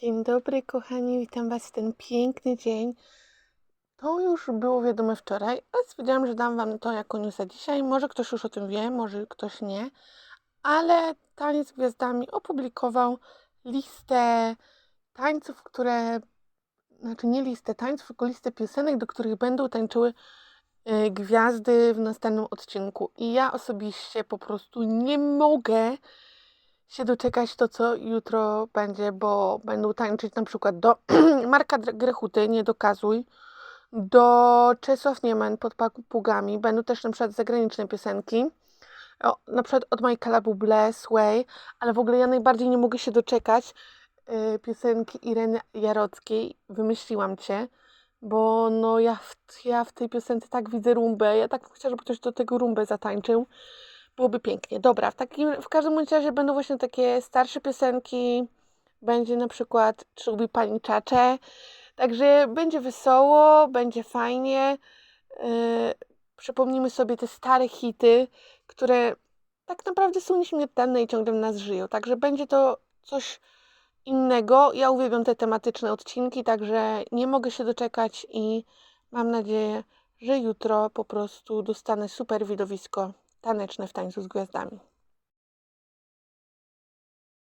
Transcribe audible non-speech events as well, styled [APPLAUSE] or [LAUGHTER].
Dzień dobry, kochani, witam Was w ten piękny dzień. To już było wiadome wczoraj, ale stwierdziłam, że dam Wam to jako newsa dzisiaj. Może ktoś już o tym wie, może ktoś nie, ale Taniec z Gwiazdami opublikował listę tańców, które, znaczy nie listę tańców, tylko listę piosenek, do których będą tańczyły y, gwiazdy w następnym odcinku. I ja osobiście po prostu nie mogę się doczekać to, co jutro będzie, bo będą tańczyć na przykład do [CLEARS THROAT] Marka Grechuty, nie dokazuj, do Czesław Niemen pod papugami. Będą też na przykład zagraniczne piosenki. O, na przykład od Michaela Bublé, Sway, ale w ogóle ja najbardziej nie mogę się doczekać y, piosenki Ireny Jarockiej. Wymyśliłam Cię, bo no ja w, ja w tej piosence tak widzę rumbę. Ja tak bym chciała, żeby ktoś do tego rumbę zatańczył. Byłoby pięknie. Dobra, w, takim, w każdym razie będą właśnie takie starsze piosenki. Będzie na przykład Czy lubi Pani Czacze. Także będzie wesoło, będzie fajnie. Yy, przypomnimy sobie te stare hity, które tak naprawdę są nieśmiertelne i ciągle w nas żyją. Także będzie to coś innego. Ja uwielbiam te tematyczne odcinki, także nie mogę się doczekać i mam nadzieję, że jutro po prostu dostanę super widowisko taneczne w tańcu z gwiazdami.